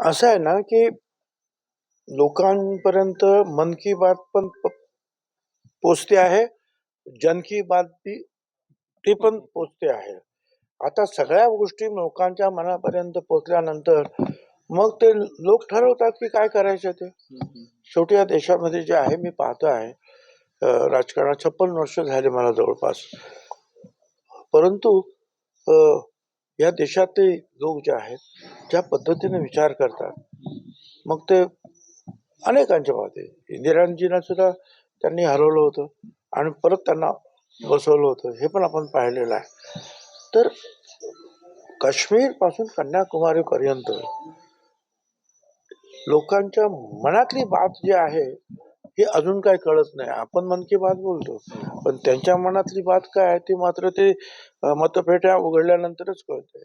असं आहे ना की लोकांपर्यंत मन की बात पण प- पोचते आहे जन की बात बी ती पण पोचते आहे. आता सगळ्या गोष्टी लोकांच्या मनापर्यंत पोचल्यानंतर मग ते लोक ठरवतात की काय करायचं ते. शेवटी या देशामध्ये जे आहे मी पाहतो आहे राजकारणात छप्पन वर्ष झाले मला जवळपास. परंतु या देशातले लोक जे आहेत ज्या पद्धतीने विचार करतात मग ते अनेकांच्या बाबतीत. इंदिराजींना सुद्धा त्यांनी हरवलं होतं आणि परत त्यांना बसवलं होतं. हे पण आपण पाहिलेलं आहे. तर काश्मीरपासून कन्याकुमारी पर्यंत लोकांच्या मनातली बात जी आहे हे अजून काय कळत नाही. आपण मन की बात बोलतो. पण त्यांच्या मनातली बात काय आहे ती मात्र ते मतपेट्या उघडल्यानंतरच कळते.